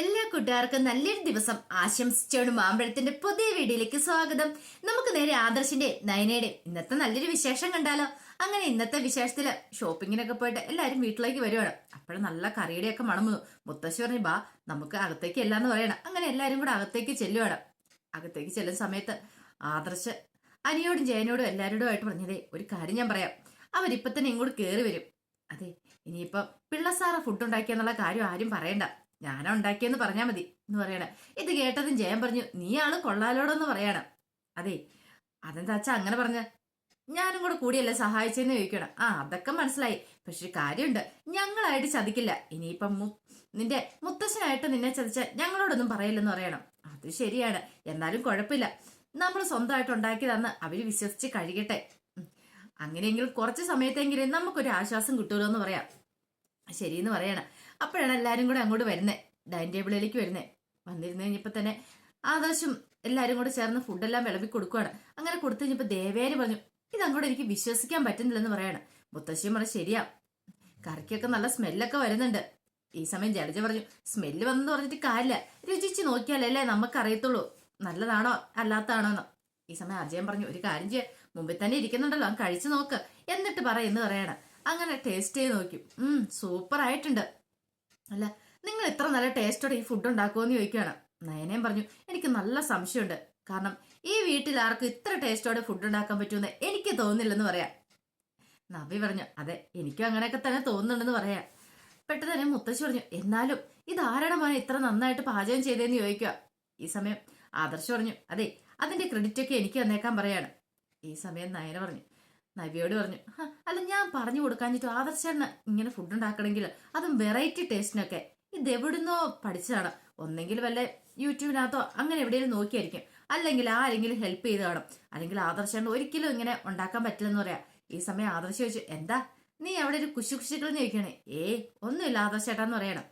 എല്ലാ കൂട്ടുകാർക്കും നല്ലൊരു ദിവസം ആശംസിച്ചോട് മാമ്പഴത്തിന്റെ പുതിയ വീഡിയോയിലേക്ക് സ്വാഗതം. നമുക്ക് നേരെ ആദർശിന്റെ നയനയുടെ ഇന്നത്തെ നല്ലൊരു വിശേഷം കണ്ടാലോ? അങ്ങനെ ഇന്നത്തെ വിശേഷത്തിൽ ഷോപ്പിങ്ങിനൊക്കെ പോയിട്ട് എല്ലാരും വീട്ടിലേക്ക് വരുവാണ്. അപ്പോഴും നല്ല കറിയുടെയൊക്കെ മണം മണമുന്നു. മുത്തശ്ശി പറഞ്ഞു ബാ നമുക്ക് അകത്തേക്ക് എല്ലാന്ന് പറയണം. അങ്ങനെ എല്ലാരും കൂടെ അകത്തേക്ക് ചെല്ലുവാണ്. അകത്തേക്ക് ചെല്ലുന്ന സമയത്ത് ആദർശ് അനിയോടും ജയനോടും എല്ലാരോടും ആയിട്ട് പറഞ്ഞതേ ഒരു കാര്യം ഞാൻ പറയാം. അവരിപ്പത്തന്നെ ഇങ്ങോട്ട് കയറി വരും. അതെ ഇനിയിപ്പൊ പിള്ളസാറ ഫുഡ് ഉണ്ടാക്കിയെന്നുള്ള കാര്യം ആരും പറയണ്ട. ഞാനാ ഉണ്ടാക്കിയെന്ന് പറഞ്ഞാൽ മതി എന്ന് പറയണേ. ഇത് കേട്ടതും ജയൻ പറഞ്ഞു നീയാണ് കൊള്ളാലോടെന്ന് പറയണം. അതെ അതെന്താ അച്ഛാ അങ്ങനെ പറഞ്ഞ? ഞാനും കൂടെ കൂടിയല്ലേ സഹായിച്ചെന്ന് ചോദിക്കണം. ആ അതൊക്കെ മനസ്സിലായി. പക്ഷെ കാര്യമുണ്ട് ഞങ്ങളായിട്ട് ചതിക്കില്ല. ഇനിയിപ്പം മു- നിന്റെ മുത്തശ്ശനായിട്ട് നിന്നെ ചതിച്ച ഞങ്ങളോടൊന്നും പറയില്ലെന്ന് പറയണം. അത് ശരിയാണ് എന്നാലും കുഴപ്പമില്ല. നമ്മൾ സ്വന്തമായിട്ട് ഉണ്ടാക്കിയതാന്ന് അവർ വിശ്വസിച്ച് കഴിയട്ടെ അങ്ങനെയെങ്കിലും കുറച്ച് സമയത്തെങ്കിലും നമുക്കൊരു ആശ്വാസം കിട്ടുമല്ലോ എന്ന് പറയാം. ശരിയെന്ന് പറയണം. അപ്പോഴാണ് എല്ലാവരും കൂടെ അങ്ങോട്ട് വരുന്നത് ഡൈനിങ് ടേബിളിലേക്ക് വരുന്നേ. വന്നിരുന്ന് കഴിഞ്ഞപ്പോൾ തന്നെ ആദർശം എല്ലാവരും കൂടെ ചേർന്ന് ഫുഡെല്ലാം വിളമ്പി കൊടുക്കുവാണ്. അങ്ങനെ കൊടുത്തു കഴിഞ്ഞപ്പോൾ ദേവേര് പറഞ്ഞു ഇത് അങ്ങോട്ട് എനിക്ക് വിശ്വസിക്കാൻ പറ്റുന്നില്ലെന്ന് പറയാണ്. മുത്തശ്ശിയും പറഞ്ഞു ശരിയാ. കറിക്കൊക്കെ നല്ല സ്മെല്ലൊക്കെ വരുന്നുണ്ട്. ഈ സമയം ജലജ പറഞ്ഞു സ്മെല്ല് വന്നെന്ന് പറഞ്ഞിട്ട് കാര്യമില്ല. രുചിച്ച് നോക്കിയാലല്ലേ നമുക്ക് അറിയത്തുള്ളൂ നല്ലതാണോ? അല്ലാത്തതാണോ എന്ന്. ഈ സമയം അജയൻ പറഞ്ഞു ഒരു കാര്യം ചെയ്യാം. മുമ്പിൽ തന്നെ ഇരിക്കുന്നുണ്ടല്ലോ. അങ്ങ് കഴിച്ചു നോക്ക്. എന്നിട്ട് പറ എന്ന് പറയണം. അങ്ങനെ ടേസ്റ്റ് ചെയ്ത് നോക്കി. ഉം സൂപ്പർ ആയിട്ടുണ്ട്. അല്ല നിങ്ങൾ ഇത്ര നല്ല ടേസ്റ്റോടെ ഈ ഫുഡ് ഉണ്ടാക്കുമെന്ന് ചോദിക്കുകയാണ്. നയനയും പറഞ്ഞു എനിക്ക് നല്ല സംശയമുണ്ട്. കാരണം ഈ വീട്ടിൽ ആർക്കും ഇത്ര ടേസ്റ്റോടെ ഫുഡ് ഉണ്ടാക്കാൻ പറ്റുമെന്ന് എനിക്ക് തോന്നുന്നില്ലെന്ന് പറയാം. നവി പറഞ്ഞു അതെ എനിക്കും അങ്ങനെയൊക്കെ തന്നെ തോന്നുന്നുണ്ടെന്ന് പറയാം. പെട്ടെന്ന് തന്നെ മുത്തശ്ശി പറഞ്ഞു എന്നാലും ഇത് ആരാണ് മോനെ ഇത്ര നന്നായിട്ട് പാചകം ചെയ്തതെന്ന് ചോദിക്കുക? ഈ സമയം ആദർശ് പറഞ്ഞു അതെ അതിന്റെ ക്രെഡിറ്റ് ഒക്കെ എനിക്ക് തന്നേക്കാൻ പറയാണ്. ഈ സമയം നയന പറഞ്ഞു നവിയോട് പറഞ്ഞു അല്ല ഞാൻ പറഞ്ഞു കൊടുക്കാഞ്ഞിട്ട് ആദർശേട്ടന് ഇങ്ങനെ ഫുഡ് ഉണ്ടാക്കണമെങ്കിൽ അതും വെറൈറ്റി ടേസ്റ്റിനൊക്കെ ഇത് എവിടുന്നോ പഠിച്ചതാണ്. ഒന്നെങ്കിൽ വല്ല യൂട്യൂബിനകത്തോ അങ്ങനെ എവിടെയെങ്കിലും നോക്കിയായിരിക്കും. അല്ലെങ്കിൽ ആരെങ്കിലും ഹെൽപ്പ് ചെയ്ത് കാണും. അല്ലെങ്കിൽ ആദർശേട്ടൻ ഒരിക്കലും ഇങ്ങനെ ഉണ്ടാക്കാൻ പറ്റില്ലെന്ന് പറയാം. ഈ സമയം ആദർശ ചോദിച്ചു എന്താ? നീ അവിടെ ഒരു കുശു കുശുക്കൾ ചോദിക്കണേ ഏയ് ഒന്നുമില്ല ആദർശേട്ടാന്ന് പറയണം.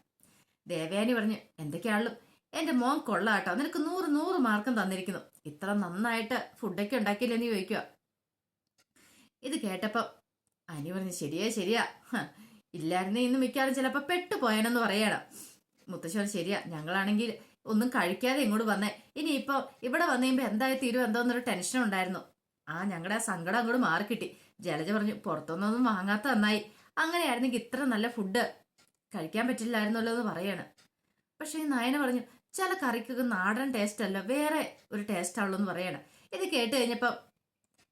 ദേവയാനി പറഞ്ഞു എന്തൊക്കെയാണല്ലോ എന്റെ മോൻ കൊള്ളാട്ടോ. നിനക്ക് നൂറ് നൂറ് മാർക്കും തന്നിരിക്കുന്നു. ഇത്ര നന്നായിട്ട് ഫുഡൊക്കെ ഉണ്ടാക്കിയില്ലെന്ന് ചോദിക്കുക ഇത് കേട്ടപ്പം അനി പറഞ്ഞു ശരിയാ ശരിയാ. ഇല്ലായിരുന്നു ഇന്ന് മിക്കവാറും ചിലപ്പോ പെട്ടുപോയാനെന്ന് പറയണം. മുത്തശ്ശോ ശരിയാ ഞങ്ങളാണെങ്കിൽ ഒന്നും കഴിക്കാതെ ഇങ്ങോട്ട് വന്നേ. ഇനി ഇപ്പൊ ഇവിടെ വന്നു കഴിയുമ്പോ എന്തായി തീരും എന്തോന്നൊരു ടെൻഷൻ ഉണ്ടായിരുന്നു. ആ ഞങ്ങളുടെ ആ സങ്കടം അങ്ങോട്ട് മാറിക്കിട്ടി. ജലജ പറഞ്ഞു പുറത്തൊന്നൊന്നും വാങ്ങാത്ത നന്നായി. അങ്ങനെയായിരുന്നെങ്കിൽ ഇത്ര നല്ല ഫുഡ് കഴിക്കാൻ പറ്റില്ലായിരുന്നല്ലോ എന്ന് പറയാണ്. പക്ഷെ നയന പറഞ്ഞു ചില കറിക്കൊക്കെ നാടൻ ടേസ്റ്റ് അല്ല വേറെ ഒരു ടേസ്റ്റ് ആവുള്ളൂ എന്ന് പറയാണ്. ഇത് കേട്ട് കഴിഞ്ഞപ്പം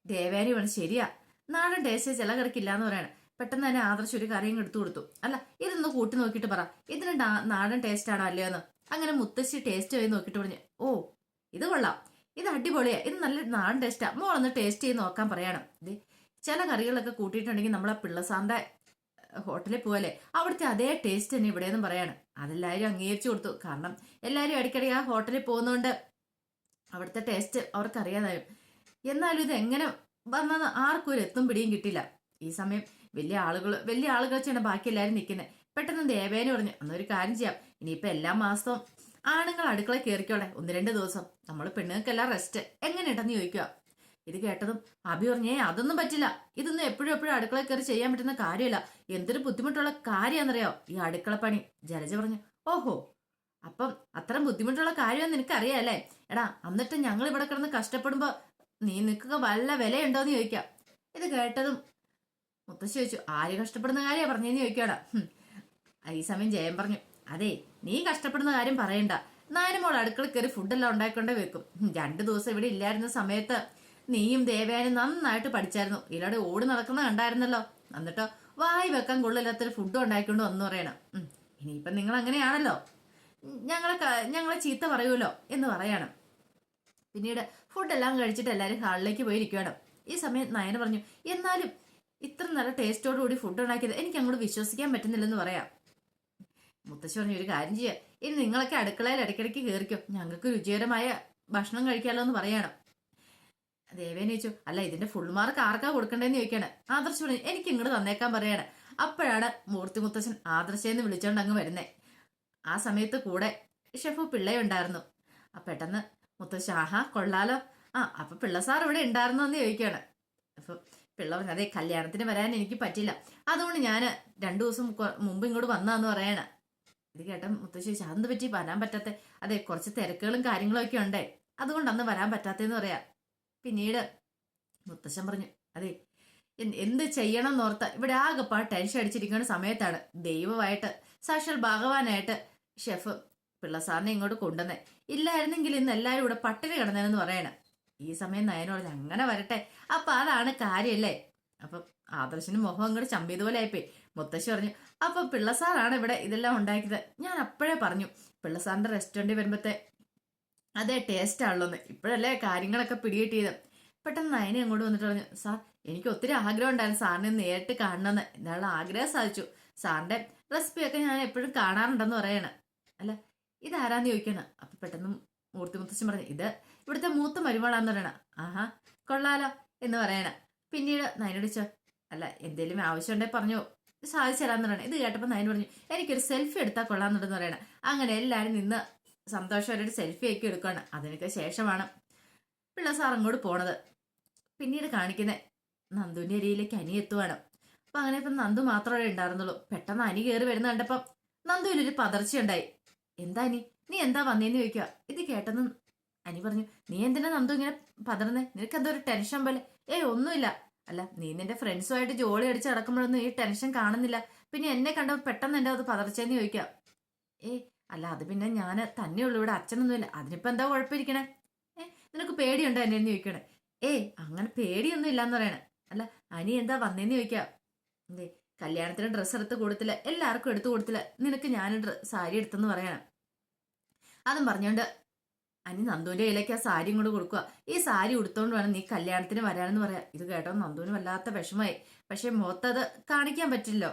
ദേവേനി പറഞ്ഞു ശരിയാ നാടൻ ടേസ്റ്റ് ചില കറിക്കില്ല എന്ന് പറയണം. പെട്ടെന്ന് തന്നെ ആദർശ് ഒരു കറിയും എടുത്തു കൊടുത്തു. അല്ല ഇതൊന്ന് കൂട്ടി നോക്കിയിട്ട് പറ. ഇതിന് നാടൻ ടേസ്റ്റ് ആണോ അല്ലയോ എന്ന്. അങ്ങനെ മുത്തശ്ശി ടേസ്റ്റ് ചെയ്ത് നോക്കിയിട്ട് പറഞ്ഞു ഓ ഇത് കൊള്ളാം. ഇത് അടിപൊളിയാ. ഇത് നല്ല നാടൻ ടേസ്റ്റാ മോളൊന്ന് ടേസ്റ്റ് ചെയ്ത് നോക്കാൻ പറയണം. ചില കറികളൊക്കെ കൂട്ടിയിട്ടുണ്ടെങ്കിൽ നമ്മളെ പിള്ളസാറിന്റെ ഹോട്ടലിൽ പോകല്ലേ അവിടുത്തെ അതേ ടേസ്റ്റ് തന്നെ ഇവിടെയെന്നും പറയാണ്. അതെല്ലാവരും അംഗീകരിച്ചു കൊടുത്തു. കാരണം എല്ലാവരും ഇടയ്ക്കിടെ ആ ഹോട്ടലിൽ പോകുന്നതുകൊണ്ട് അവിടുത്തെ ടേസ്റ്റ് അവർക്കറിയാതായും എന്നാലും ഇത് എങ്ങനെ വന്നത് ആർക്കും ഒരു എത്തും പിടിയും കിട്ടില്ല ഈ സമയം വലിയ ആളുകൾ വലിയ ആളുകൾ വെച്ചാണ് ബാക്കി എല്ലാവരും നിൽക്കുന്നത് പെട്ടെന്ന് ദേവേനെ പറഞ്ഞു അന്നൊരു കാര്യം ചെയ്യാം. ഇനിയിപ്പോ എല്ലാ മാസവും ആണുങ്ങൾ അടുക്കള കയറിക്കോടെ ഒന്ന് രണ്ട് ദിവസം. നമ്മൾ പെണ്ണുങ്ങൾക്കെല്ലാം റെസ്റ്റ് എങ്ങനെയുണ്ടെന്ന് ചോദിക്കുക ഇത് കേട്ടതും അഭി പറഞ്ഞേ അതൊന്നും പറ്റില്ല. ഇതൊന്നും എപ്പോഴും എപ്പോഴും അടുക്കള കയറി ചെയ്യാൻ പറ്റുന്ന കാര്യമല്ല. എന്തൊരു ബുദ്ധിമുട്ടുള്ള കാര്യമാണെന്നറിയോ ഈ അടുക്കള പണി? ജലജ പറഞ്ഞു ഓഹോ. അപ്പം അത്ര ബുദ്ധിമുട്ടുള്ള കാര്യമെന്ന് നിനക്കറിയാം അല്ലേ? എടാ എന്നിട്ട് ഞങ്ങൾ ഇവിടെ കിടന്ന് കഷ്ടപ്പെടുമ്പോ നീ നിൽക്കുക വല്ല വിലയുണ്ടോന്ന് ചോദിക്കാം. ഇത് കേട്ടതും മുത്തശ്ശി ചോദിച്ചു ആര് കഷ്ടപ്പെടുന്ന കാര്യ പറഞ്ഞെന്ന് ചോദിക്കാടാ ഈ സമയം ജയൻ പറഞ്ഞു. അതെ നീ കഷ്ടപ്പെടുന്ന കാര്യം പറയണ്ട. നായനമോൾ അടുക്കള കയറി ഫുഡെല്ലാം ഉണ്ടാക്കേണ്ട വെക്കും. രണ്ടു ദിവസം ഇവിടെ ഇല്ലായിരുന്ന സമയത്ത് നീയും ദേവയാനും നന്നായിട്ട് പഠിച്ചായിരുന്നു. ഇതിലൂടെ ഓടി നടക്കുന്ന കണ്ടായിരുന്നല്ലോ. എന്നിട്ടോ വായി വെക്കാൻ കൊള്ളില്ലാത്തൊരു ഫുഡ് ഉണ്ടാക്കിക്കൊണ്ട് വന്നു പറയണം. ഇനിയിപ്പം നിങ്ങൾ അങ്ങനെയാണല്ലോ ഞങ്ങളെ ഞങ്ങളെ ചീത്ത പറയൂലോ എന്ന് പറയണം. പിന്നീട് ഫുഡെല്ലാം കഴിച്ചിട്ട് എല്ലാവരും ഹാളിലേക്ക് പോയിരിക്കുകയാണ്. ഈ സമയം നയന പറഞ്ഞു എന്നാലും ഇത്ര നല്ല ടേസ്റ്റോടു കൂടി ഫുഡ് ഉണ്ടാക്കിയത് എനിക്ക് അങ്ങോട്ട് വിശ്വസിക്കാൻ പറ്റുന്നില്ലെന്ന് പറയാം. മുത്തശ്ശി പറഞ്ഞു ഒരു കാര്യം ചെയ്യുക ഇനി നിങ്ങളൊക്കെ അടുക്കളയിൽ ഇടയ്ക്കിടയ്ക്ക് കയറിക്കോ. ഞങ്ങൾക്ക് രുചികരമായ ഭക്ഷണം കഴിക്കാമല്ലോ എന്ന് പറയണം. ദേവേനെ ചോദിച്ചു അല്ല ഇതിന്റെ ഫുൾ മാർക്ക് ആർക്കാ കൊടുക്കണ്ടേന്ന് ചോദിക്കാണ്. ആദർശ് പറഞ്ഞു എനിക്ക് ഇങ്ങോട്ട് തന്നേക്കാൻ പറയാണ്. അപ്പോഴാണ് മൂർത്തി മുത്തശ്ശൻ ആദർശേന്ന് വിളിച്ചോണ്ട് അങ്ങ് വരുന്നേ. ആ സമയത്ത് കൂടെ ഷെഫ് പിള്ളയുണ്ടായിരുന്നു ആ പെട്ടെന്ന് മുത്തശ്ശി ആഹാ കൊള്ളാലോ. ആ അപ്പൊ പിള്ള സാർ ഇവിടെ ഉണ്ടായിരുന്നോ എന്ന് ചോദിക്കുകയാണ്. അപ്പൊ പിള്ള പറഞ്ഞു അതെ കല്യാണത്തിന് വരാൻ എനിക്ക് പറ്റില്ല. അതുകൊണ്ട് ഞാൻ രണ്ടു ദിവസം മുമ്പ് ഇങ്ങോട്ട് വന്നാന്ന് പറയണ. ഇത് കേട്ട മുത്തശ്ശി അതെന്ത് പറ്റി? വരാൻ പറ്റാത്ത അതെ കുറച്ച് തിരക്കുകളും കാര്യങ്ങളും ഒക്കെ ഉണ്ടേ. അതുകൊണ്ട് അന്ന് വരാൻ പറ്റാത്തതെന്ന് പറയാ. പിന്നീട് മുത്തശ്ശൻ പറഞ്ഞു അതെ എന്ത് എന്ത് ചെയ്യണം എന്നോർത്ത ഇവിടെ ആകെപ്പാ ടെൻഷൻ അടിച്ചിരിക്കുന്ന സമയത്താണ് ദൈവമായിട്ട് സാക്ഷാൽ ഭഗവാനായിട്ട് ഷെഫ് പിള്ളസാറിനെ ഇങ്ങോട്ട് കൊണ്ടുവന്നേ. ഇല്ലായിരുന്നെങ്കിൽ ഇന്ന് എല്ലാവരും ഇവിടെ പട്ടിണി കിടന്നതെന്ന് പറയണം. ഈ സമയം നയനോട് അങ്ങനെ വരട്ടെ. അപ്പൊ അതാണ് കാര്യമല്ലേ അപ്പം ആദർശിന് മുഖം അങ്ങോട്ട് ചമ്പിയതുപോലെ ആയിപ്പോയി. മുത്തശ്ശി പറഞ്ഞു അപ്പൊ പിള്ളസാറാണ് ഇവിടെ ഇതെല്ലാം ഉണ്ടാക്കിയത്? ഞാൻ അപ്പോഴേ പറഞ്ഞു പിള്ളസാറിന്റെ റെസ്റ്റോറന്റിൽ വരുമ്പത്തെ അതേ ടേസ്റ്റ് ആണല്ലോന്ന്. ഇപ്പോഴല്ലേ കാര്യങ്ങളൊക്കെ പിടികിട്ടിയത്. പെട്ടെന്ന് നയനെ അങ്ങോട്ട് വന്നിട്ട് പറഞ്ഞു സാർ എനിക്ക് ഒത്തിരി ആഗ്രഹം ഉണ്ടായിരുന്നു സാറിനെ നേരിട്ട് കാണണമെന്ന്. എന്നുള്ള ആഗ്രഹം സാധിച്ചു. സാറിന്റെ റെസിപ്പിയൊക്കെ ഞാൻ എപ്പോഴും കാണാറുണ്ടെന്ന് പറയണം. അല്ല ഇതാരാന്ന് ചോദിക്കണം. അപ്പൊ പെട്ടെന്ന് മൂർത്തി മുത്തശ്ശൻ പറഞ്ഞു ഇത് ഇവിടുത്തെ മൂത്ത മരുമകളാന്ന് പറയണ. ആഹാ കൊള്ളാലോ എന്ന് പറയണ. പിന്നീട് നയനോട് ചോ അല്ല എന്തേലും ആവശ്യമുണ്ടെങ്കിൽ പറഞ്ഞു. സാധിച്ചു തരാന്ന് പറയണം. ഇത് കേട്ടപ്പോൾ നയൻ പറഞ്ഞു എനിക്കൊരു സെൽഫി എടുത്താൽ കൊള്ളാന്നുണ്ടെന്ന് പറയണ. അങ്ങനെ എല്ലാവരും നിന്ന് സന്തോഷമായിട്ട് സെൽഫി ഒക്കെ എടുക്കുകയാണ്. അതിനൊക്കെ ശേഷമാണ് പിള്ള സാർ അങ്ങോട്ട് പോണത്. പിന്നീട് കാണിക്കുന്നത് നന്ദുവിന്റെ അരിയിലേക്ക് അനി എത്തുവാണ്. അപ്പൊ അങ്ങനെ ഇപ്പം നന്ദു മാത്രമേ ഉണ്ടായിരുന്നുള്ളൂ. പെട്ടെന്ന് അനി കയറി വരുന്ന കണ്ടപ്പം നന്ദുവിനൊരു പതർച്ചയുണ്ടായി. എന്താ അനി? നീ എന്താ വന്നേന്ന് ചോദിക്കുക ഇത് കേട്ടെന്ന് അനി പറഞ്ഞു നീ എന്തിനാ നന്ദു ഇങ്ങനെ പതർന്നേ നിനക്ക് എന്തോ ഒരു ടെൻഷൻ പോലെ. ഏയ് ഒന്നുമില്ല. അല്ല നീ നിന്റെ ഫ്രണ്ട്സുമായിട്ട് ജോളി അടിച്ച് നടക്കുമ്പോഴൊന്നും ഈ ടെൻഷൻ കാണുന്നില്ല. പിന്നെ എന്നെ കണ്ടപ്പോൾ പെട്ടെന്ന് എന്റെ അത് പതർച്ചയെന്ന് ചോദിക്കാം ഏ അല്ല അത് പിന്നെ ഞാൻ തന്നെയുള്ളൂ ഇവിടെ അച്ഛനൊന്നുമില്ല. അതിനിപ്പോ എന്താ കുഴപ്പമിരിക്കണേ? ഏ നിനക്ക് പേടിയുണ്ടോ എന്നെ ചോദിക്കണേ? ഏ അങ്ങനെ പേടിയൊന്നും ഇല്ലാന്ന് പറയണേ. അല്ല അനി എന്താ വന്നേന്ന് ചോദിക്കാം എന്തേ കല്യാണത്തിന് ഡ്രസ്സ് എടുത്ത് കൊടുത്തില്ല. എല്ലാവർക്കും എടുത്തു കൊടുത്തില്ല. നിനക്ക് ഞാൻ സാരി എടുത്തെന്ന് പറയണം. അതും പറഞ്ഞോണ്ട് അനി നന്ദുവിന്റെ കയ്യിലേക്ക് ആ സാരിയും കൂടെ കൊടുക്കുക. ഈ സാരി ഉടുത്തോണ്ട് വേണം നീ കല്യാണത്തിന് വരാനെന്ന് പറയാം ഇത് കേട്ടോ നന്ദുവിന് വല്ലാത്ത വിഷമമായി. പക്ഷെ മുഖത്തത് കാണിക്കാൻ പറ്റില്ലോ.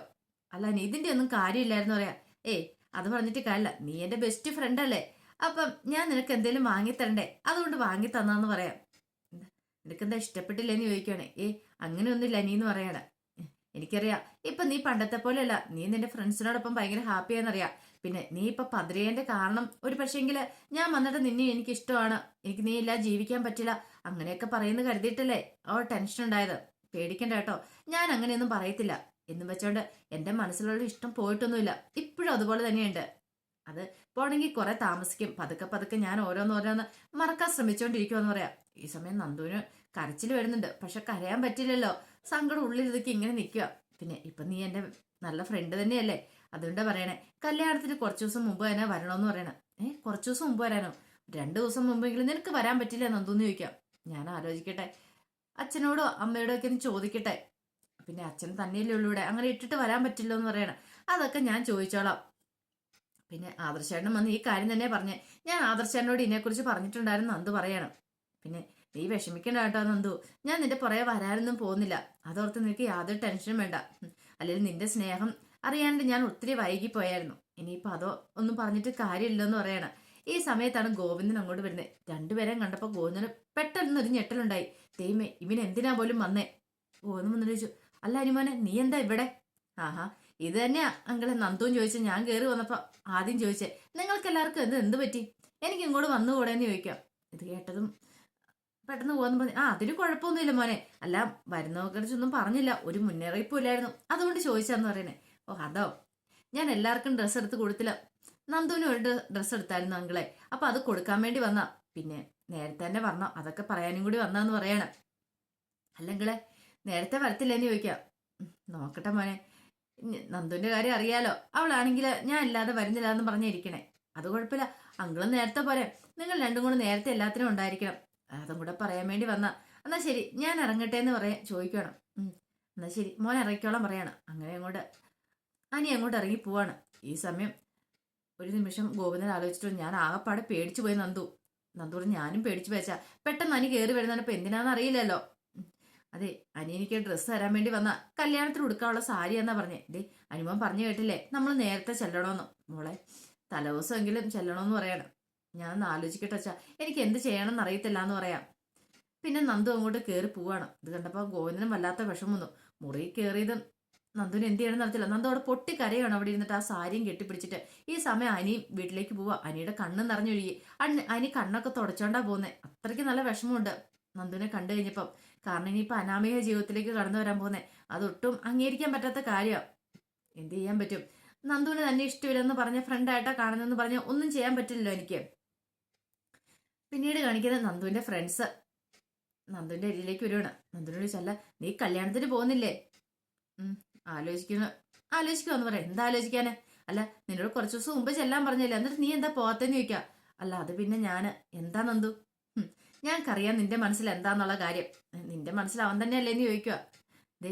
അല്ല നീ ഇതിന്റെ ഒന്നും കാര്യമില്ലായിരുന്നു പറയാ ഏയ് അത് പറഞ്ഞിട്ട് കാര്യമില്ല. നീ എന്റെ ബെസ്റ്റ് ഫ്രണ്ട് അല്ലേ? അപ്പം ഞാൻ നിനക്ക് എന്തെങ്കിലും വാങ്ങിത്തരണ്ടേ അതുകൊണ്ട് വാങ്ങി തന്നാന്ന് പറയാം. നിനക്കെന്താ ഇഷ്ടപ്പെട്ടില്ലെന്ന് ചോദിക്കുകയാണെ ഏ അങ്ങനെയൊന്നുമില്ല നീ എന്ന് പറയണ. എനിക്കറിയാം. ഇപ്പൊ നീ പണ്ടത്തെ പോലെയല്ല. നീ നിന്റെ ഫ്രണ്ട്സിനോടൊപ്പം ഭയങ്കര ഹാപ്പിയാന്നറിയാം പിന്നെ നീ ഇപ്പൊ പതിരേന്റെ കാരണം ഒരു പക്ഷേങ്കിൽ ഞാൻ വന്നിട്ട് നിന്നെ എനിക്ക് ഇഷ്ടമാണ് എനിക്ക് നീ ഇല്ല ജീവിക്കാൻ പറ്റില്ല. അങ്ങനെയൊക്കെ പറയുന്നു കരുതിയിട്ടല്ലേ? അവൾ ടെൻഷൻ ഉണ്ടായത്. പേടിക്കണ്ട കേട്ടോ. ഞാൻ അങ്ങനെയൊന്നും പറയത്തില്ല. എന്നും വെച്ചോണ്ട് എന്റെ മനസ്സിലുള്ള ഇഷ്ടം പോയിട്ടൊന്നുമില്ല. ഇപ്പോഴും അതുപോലെ തന്നെയുണ്ട്. അത് പോണെങ്കിൽ കുറെ താമസിക്കും. പതുക്കെ പതുക്കെ ഞാൻ ഓരോന്ന് ഓരോന്നോരോന്ന് മറക്കാൻ ശ്രമിച്ചുകൊണ്ടിരിക്കുമെന്ന് പറയാം. ഈ സമയം നന്ദുവിന് കരച്ചിൽ വരുന്നുണ്ട്. പക്ഷെ കരയാൻ പറ്റില്ലല്ലോ. സങ്കടം ഉള്ളിലിതൊക്കെ ഇങ്ങനെ നിൽക്കുക പിന്നെ ഇപ്പൊ നീ എന്റെ നല്ല ഫ്രണ്ട് തന്നെയല്ലേ? അതുകൊണ്ടാ പറയണേ. കല്യാണത്തിന് കുറച്ച് ദിവസം മുമ്പ് തന്നെ വരണമെന്ന് പറയണേ. ഏഹ് കുറച്ച് ദിവസം മുമ്പ് വരാനോ? രണ്ടു ദിവസം മുമ്പെങ്കിലും നിനക്ക് വരാൻ പറ്റില്ല നന്ദൂന്ന് ചോദിക്കാം. ഞാൻ ആലോചിക്കട്ടെ. അച്ഛനോടോ അമ്മയോടോ ഒക്കെ ഒന്ന് ചോദിക്കട്ടെ. പിന്നെ അച്ഛൻ തന്നെയല്ലേ ഉള്ളൂ ഇവിടെ. അങ്ങനെ ഇട്ടിട്ട് വരാൻ പറ്റില്ലോ എന്ന് പറയണേ. അതൊക്കെ ഞാൻ ചോദിച്ചോളാം. പിന്നെ ആദർശേട്ടനും വന്ന് ഈ കാര്യം തന്നെ പറഞ്ഞേ. ഞാൻ ആദർശേട്ടനോട് ഇതിനെക്കുറിച്ച് പറഞ്ഞിട്ടുണ്ടായിരുന്നു നന്ദു പറയണം. പിന്നെ നീ വിഷമിക്കണ്ട കേട്ടോ നന്ദു. ഞാൻ നിന്റെ പുറകെ വരാനൊന്നും പോകുന്നില്ല. അതോർത്ത് നിനക്ക് യാതൊരു ടെൻഷനും വേണ്ട. അല്ലെങ്കിൽ നിന്റെ സ്നേഹം അറിയാണ്ട് ഞാൻ ഒത്തിരി വൈകി പോയായിരുന്നു ഇനിയിപ്പോ അതോ ഒന്നും പറഞ്ഞിട്ട് കാര്യമില്ലെന്ന് പറയണം. ഈ സമയത്താണ് ഗോവിന്ദൻ അങ്ങോട്ട് വരുന്നത്. രണ്ടുപേരെയും കണ്ടപ്പോൾ ഗോവിന്ദന് പെട്ടെന്ന് ഒരു ഞെട്ടലുണ്ടായി. ദൈവമേ ഇവൻ എന്തിനാ പോലും വന്നേ? ഗോവിന്ദൻ വന്നിട്ട് ചോദിച്ചു. അല്ല അനുമാനെ നീ എന്താ ഇവിടെ? ആഹാ ഇത് തന്നെയാ അങ്കളെ നന്ദുവും ചോദിച്ചു ഞാൻ കയറി വന്നപ്പോൾ ആദ്യം ചോദിച്ചേ നിങ്ങൾക്ക് എല്ലാവർക്കും എന്ത് എന്ത് പറ്റി? എനിക്ക് ഇങ്ങോട്ട് വന്നുകൂടെ എന്ന് ചോദിക്കാം. ഇത് കേട്ടതും പെട്ടെന്ന് പോകാന്ന് പറഞ്ഞു ആ അതിന് കുഴപ്പമൊന്നുമില്ല മോനെ. അല്ല വരുന്നവരെ കുറിച്ചൊന്നും പറഞ്ഞില്ല. ഒരു മുന്നറിയിപ്പും ഇല്ലായിരുന്നു അതുകൊണ്ട് ചോദിച്ചാന്ന് പറയണേ ഓ അതോ. ഞാൻ എല്ലാവർക്കും ഡ്രസ്സ് എടുത്ത് കൊടുത്തില്ല. നന്ദുവിന് ഒരു ഡ്രസ്സ് എടുത്തായിരുന്നു അങ്കിളെ. അപ്പൊ അത് കൊടുക്കാൻ വേണ്ടി വന്ന. പിന്നെ നേരത്തെ തന്നെ പറഞ്ഞോ അതൊക്കെ പറയാനും കൂടി വന്നാന്ന് പറയണം. അല്ലെങ്കിളെ നേരത്തെ വരത്തില്ലെന്ന് ചോദിക്കാം. നോക്കട്ടെ മോനെ. നന്ദുവിന്റെ കാര്യം അറിയാലോ. അവളാണെങ്കിൽ ഞാൻ അല്ലാതെ വരുന്നില്ല എന്ന് പറഞ്ഞിരിക്കണേ അത് കുഴപ്പമില്ല. അങ്കിളും നേരത്തെ പോരെ. നിങ്ങൾ രണ്ടും കൂടെ നേരത്തെ എല്ലാത്തിനും ഉണ്ടായിരിക്കണം. അതും കൂടെ പറയാൻ വേണ്ടി വന്ന. എന്നാ ശരി ഞാൻ ഇറങ്ങട്ടെ എന്ന് പറയാൻ ചോദിക്കണം. എന്നാ ശരി. മോൻ ഇറങ്ങിക്കോളാം പറയണം. അങ്ങനെ അങ്ങോട്ട് അനി അങ്ങോട്ട് ഇറങ്ങി പോവാണ്. ഈ സമയം ഒരു നിമിഷം ഗോവിന്ദൻ ആലോചിച്ചിട്ട് ഞാൻ ആകെപ്പാടെ പേടിച്ചു പോയി നന്ദു. നന്ദു ഞാനും പേടിച്ചു വെച്ചാ പെട്ടെന്ന് അനി കയറി വരുന്നതാണ് ഇപ്പൊ എന്തിനാന്ന് അറിയില്ലല്ലോ. അതെ അനി എനിക്ക് ഡ്രസ്സ് തരാൻ വേണ്ടി വന്ന. കല്യാണത്തിന് ഉടുക്കാനുള്ള സാരി എന്നാ പറഞ്ഞേ. ദേ അനിമോൻ പറഞ്ഞു കേട്ടില്ലേ? നമ്മൾ നേരത്തെ ചെല്ലണമെന്ന് മോളെ തലേദിവസമെങ്കിലും ചെല്ലണമെന്ന് പറയണം. ഞാൻ ആലോചിക്കട്ടെ അച്ഛാ. എനിക്ക് എന്ത് ചെയ്യണമെന്ന് അറിയത്തില്ല എന്ന് പറയാം. പിന്നെ നന്ദു അങ്ങോട്ട് കയറി പോവാണ്. ഇത് കണ്ടപ്പോൾ ഗോവിന്ദനും വല്ലാത്ത വിഷമം വന്നു. മുറി കയറിയതും നന്ദുവിന് എന്ത് ചെയ്യണമെന്ന് അറിയത്തില്ല. നന്ദു അവിടെ പൊട്ടി കരയാണ്. അവിടെ ഇരുന്നിട്ട് ആ സാരിയും കെട്ടിപ്പിടിച്ചിട്ട് ഈ സമയം അനി വീട്ടിലേക്ക് പോവാ. അനിയുടെ കണ്ണ് നിറഞ്ഞൊഴുകി. അനി അനി കണ്ണൊക്കെ തുടച്ചോണ്ടാ പോകുന്നത് അത്രയ്ക്ക് നല്ല വിഷമമുണ്ട് നന്ദുവിനെ കണ്ടു കഴിഞ്ഞപ്പം. കാരണം ഇനിയിപ്പോ അനാമയ ജീവിതത്തിലേക്ക് കടന്നു വരാൻ പോകുന്നത് അതൊട്ടും അംഗീകരിക്കാൻ പറ്റാത്ത കാര്യമാണ് എന്ത് ചെയ്യാൻ പറ്റും? നന്ദുവിന് തന്നെ ഇഷ്ടമില്ലെന്ന് പറഞ്ഞ ഫ്രണ്ടായിട്ടാ കാണുന്നെന്ന് പറഞ്ഞ ഒന്നും ചെയ്യാൻ പറ്റില്ലല്ലോ എനിക്ക്. പിന്നീട് കാണിക്കുന്നത് നന്ദുവിന്റെ ഫ്രണ്ട്സ് നന്ദുവിന്റെ അരിയിലേക്ക് വരുവാണ്. നന്ദുവിനോട് ചല്ല നീ കല്യാണത്തിന് പോകുന്നില്ലേ? ഉം, ആലോചിക്കുന്നു ആലോചിക്കുമെന്ന് പറയാം. എന്താ ആലോചിക്കാനെ? അല്ല നിന്നോട് കുറച്ച് ദിവസം മുമ്പ് ചെല്ലാൻ പറഞ്ഞില്ലേ. എന്നിട്ട് നീ എന്താ പോകത്തെന്ന് ചോദിക്കാം. അല്ല അത് പിന്നെ ഞാൻ എന്താ നന്ദു? ഞങ്ങൾക്കറിയാം നിന്റെ മനസ്സിൽ എന്താന്നുള്ള കാര്യം. നിന്റെ മനസ്സിൽ അവൻ തന്നെയല്ലേ എന്ന് ചോദിക്കുക ദേ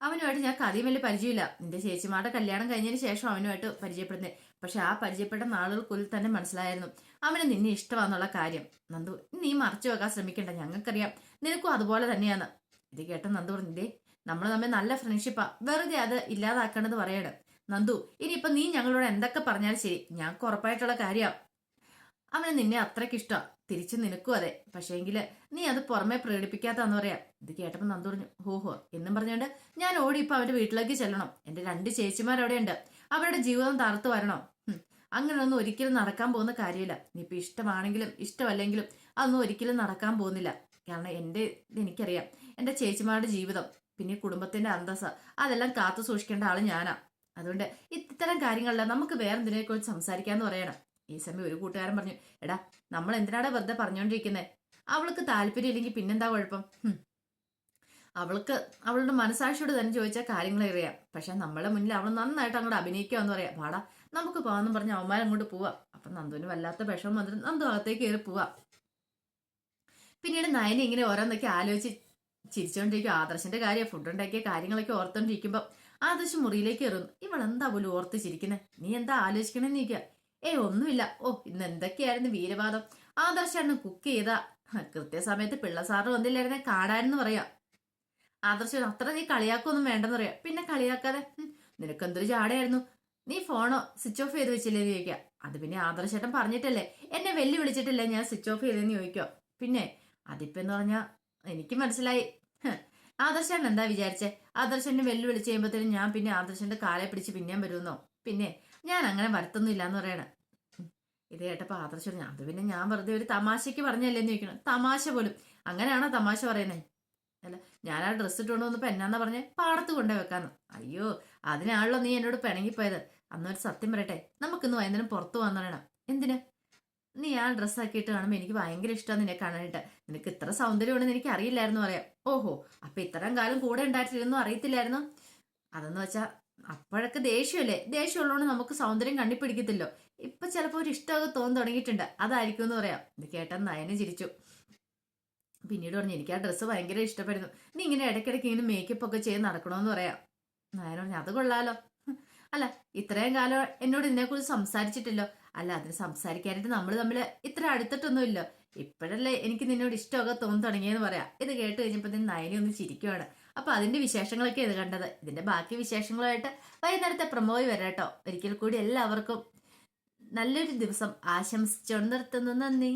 അവനുമായിട്ട് ഞാൻ കഥയും വലിയ പരിചയമില്ല. നിന്റെ ചേച്ചിമാരുടെ കല്യാണം കഴിഞ്ഞതിന് ശേഷം അവനുമായിട്ട് പരിചയപ്പെടുന്നത് പക്ഷെ ആ പരിചയപ്പെട്ട നാളുകൾക്കുള്ളിൽ തന്നെ മനസ്സിലായിരുന്നു അവന് നിന്നെ ഇഷ്ടമാന്നുള്ള കാര്യം. നന്ദു നീ മറച്ചു വെക്കാൻ ശ്രമിക്കണ്ട. ഞങ്ങൾക്കറിയാം നിനക്കും അതുപോലെ തന്നെയാണ്. ഇത് കേട്ട നന്ദു പറഞ്ഞു ദേ നമ്മൾ തമ്മിൽ നല്ല ഫ്രണ്ട്ഷിപ്പാ വെറുതെ അത് ഇല്ലാതാക്കണത് പറയണം നന്ദു ഇനിയിപ്പൊ നീ ഞങ്ങളോട് എന്തൊക്കെ പറഞ്ഞാലും ശരി. ഞാൻ ഉറപ്പായിട്ടുള്ള കാര്യം. അവന് നിന്നെ അത്രയ്ക്ക് ഇഷ്ടം. തിരിച്ചു നിനക്കും അതെ. പക്ഷേങ്കിൽ നീ അത് പുറമെ പ്രകടിപ്പിക്കാത്താന്ന് പറയാ. ഇത് കേട്ടപ്പോ നന്ദു പറഞ്ഞു ഹോഹോ എന്നും പറഞ്ഞുകൊണ്ട് ഞാൻ ഓടി ഇപ്പൊ അവന്റെ വീട്ടിലേക്ക് ചെല്ലണം. എന്റെ രണ്ട് ചേച്ചിമാർ അവിടെയുണ്ട്. അവരുടെ ജീവിതം തകർത്തു വരണം. അങ്ങനെയൊന്നും ഒരിക്കലും നടക്കാൻ പോകുന്ന കാര്യമില്ല. നീ ഇപ്പൊ ഇഷ്ടമാണെങ്കിലും ഇഷ്ടമല്ലെങ്കിലും അതൊന്നും ഒരിക്കലും നടക്കാൻ പോകുന്നില്ല. കാരണം എന്റെ എനിക്കറിയാം. എന്റെ ചേച്ചിമാരുടെ ജീവിതം. പിന്നെ കുടുംബത്തിന്റെ അന്തസ്സ. അതെല്ലാം കാത്തു സൂക്ഷിക്കേണ്ട ആൾ ഞാനാ. അതുകൊണ്ട് ഇത്തരം കാര്യങ്ങളില നമുക്ക് വേറെ എന്തിനെ കുറിച്ച് സംസാരിക്കാന്ന് പറയണം. ഈ സമയം ഒരു കൂട്ടുകാരൻ പറഞ്ഞു എടാ നമ്മൾ എന്തിനാടാ വെറുതെ പറഞ്ഞോണ്ടിരിക്കുന്നത് അവൾക്ക് താല്പര്യം ഇല്ലെങ്കിൽ പിന്നെന്താ കുഴപ്പം? അവൾക്ക് അവളുടെ മനസാക്ഷിയോട് തന്നെ ചോദിച്ചാൽ കാര്യങ്ങൾ അറിയാം. പക്ഷെ നമ്മളെ മുന്നിൽ അവൾ നന്നായിട്ട് അങ്ങോട്ട് അഭിനയിക്കാന്ന് പറയാം. പാടാ നമുക്ക് പോകാമെന്ന് പറഞ്ഞ് അവന്മാർ അങ്ങോട്ട് പോവാം. അപ്പൊ നന്ദുവിന് വല്ലാത്ത വിഷമം വന്നിട്ട് നന്ദു അകത്തേക്ക് കയറി പോവാം. പിന്നീട് നയനെ ഇങ്ങനെ ഓരോന്നൊക്കെ ആലോചിച്ച് ചിരിച്ചോണ്ടിരിക്കും. ആദർശന്റെ കാര്യം ഫുഡ് ഉണ്ടാക്കിയ കാര്യങ്ങളൊക്കെ ഓർത്തോണ്ടിരിക്കുമ്പോ ആദർശ് മുറിയിലേക്ക് കയറുന്നു. ഇവളെന്താ പോലും ഓർത്ത് ചിരിക്കുന്നത് നീ എന്താ ആലോചിക്കണെന്ന് നീക്ക ഏ ഒന്നുമില്ല. ഓ ഇന്ന് എന്തൊക്കെയായിരുന്നു വീരവാദം. ആദർശാണ് കുക്ക് ചെയ്ത കൃത്യസമയത്ത് പിള്ള സാറ് വന്നില്ലായിരുന്നെ കാണാനെന്ന് പറയാം. ആദർശൻ അത്ര നീ കളിയാക്കൊന്നും വേണ്ടെന്ന് പറയാം. പിന്നെ കളിയാക്കാതെ നിനക്ക് നിനക്കെന്തൊരു ജാടയായിരുന്നു. നീ ഫോണോ സ്വിച്ച് ഓഫ് ചെയ്ത് വെച്ചില്ലേ എന്ന് ചോദിക്കുക. അത് പിന്നെ ആദർശേട്ടൻ പറഞ്ഞിട്ടല്ലേ. എന്നെ വെല്ലു വിളിച്ചിട്ടില്ലേ ഞാൻ സ്വിച്ച് ഓഫ് ചെയ്തെന്ന് ചോദിക്കോ പിന്നെ അതിപ്പെന്ന് പറഞ്ഞാ എനിക്ക് മനസ്സിലായി. ആദർശൻ എന്താ വിചാരിച്ചേ? ആദർശന്റെ വെല്ലുവിളിച്ച് ചെയ്യുമ്പോഴത്തേനും ഞാൻ പിന്നെ ആദർശന്റെ കാലെ പിടിച്ച് പിന്നെയും വരുമെന്നോ? പിന്നെ ഞാൻ അങ്ങനെ വരുത്തൊന്നുമില്ല എന്ന് പറയണ. ഇത് കേട്ടപ്പോ പറഞ്ഞു അത് പിന്നെ ഞാൻ വെറുതെ ഒരു തമാശക്ക് പറഞ്ഞല്ലേന്ന് ചോദിക്കണം. തമാശ പോലും. അങ്ങനെയാണോ തമാശ പറയുന്നത് അല്ല ഞാൻ ആ ഡ്രസ്സ് ഇട്ടുകൊണ്ട് വന്നപ്പോ എന്നാന്നാ പറഞ്ഞേ? പാടത്ത് കൊണ്ടേ വെക്കാന്ന്. അയ്യോ അതിനാണല്ലോ നീ എന്നോട് പിണങ്ങിപ്പോയത്. അന്നൊരു സത്യം പറയട്ടെ. നമുക്കിന്ന് വൈകുന്നേരം പുറത്തു പോകാൻ പറയണം. എന്തിന്? നീ ആ ഡ്രസ്സാക്കിയിട്ട് കാണുമ്പോൾ എനിക്ക് ഭയങ്കര ഇഷ്ടമാണ് നിന്നെ കാണാനായിട്ട്. നിനക്ക് ഇത്ര സൗന്ദര്യമുണ്ടെന്ന് എനിക്ക് അറിയില്ലായിരുന്നു പറയാം. ഓഹോ അപ്പൊ ഇത്രയും കാലം കൂടെ ഉണ്ടായിട്ടില്ലെന്നും അറിയത്തില്ലായിരുന്നു? അതെന്ന് വെച്ചാ അപ്പോഴൊക്കെ ദേഷ്യമല്ലേ? ദേഷ്യമുള്ളതുകൊണ്ട് നമുക്ക് സൗന്ദര്യം കണ്ടിപ്പിടിക്കത്തില്ലോ ഇപ്പൊ ചിലപ്പോൾ ഒരു ഇഷ്ടമൊക്കെ തോന്നി തുടങ്ങിയിട്ടുണ്ട്. അതായിരിക്കും എന്ന് പറയാം. ഇത് കേട്ടാൽ നയനെ ചിരിച്ചു. പിന്നീട് പറഞ്ഞു എനിക്ക് ആ ഡ്രസ്സ് ഭയങ്കര ഇഷ്ടപ്പെടുന്നു. നീ ഇങ്ങനെ ഇടയ്ക്കിടയ്ക്ക് ഇങ്ങനെ മേക്കപ്പ് ഒക്കെ ചെയ്ത് നടക്കണമെന്ന് പറയാം. നയൻ പറഞ്ഞു അത് കൊള്ളാലോ. അല്ല ഇത്രയും കാലം എന്നോട് ഇതിനെക്കുറിച്ച് സംസാരിച്ചിട്ടില്ലോ. അല്ല അതിന് സംസാരിക്കാനായിട്ട് നമ്മൾ തമ്മിൽ ഇത്ര അടുത്തിട്ടൊന്നുമില്ല. ഇപ്പോഴല്ലേ എനിക്ക് നിന്നോട് ഇഷ്ടമൊക്കെ തോന്നി തുടങ്ങിയെന്ന് പറയാം. ഇത് കേട്ട് കഴിഞ്ഞപ്പോൾ നയനി ഒന്ന് ചിരിക്കുവാണ്. അപ്പൊ അതിന്റെ വിശേഷങ്ങളൊക്കെ ഇത് കണ്ടത്? ഇതിന്റെ ബാക്കി വിശേഷങ്ങളുമായിട്ട് വൈകുന്നേരത്തെ പ്രമോയി വരാട്ടോ ഒരിക്കൽ കൂടി എല്ലാവർക്കും നല്ലൊരു ദിവസം ആശംസിച്ചുകൊണ്ട് നിർത്തുന്നു. നന്ദി.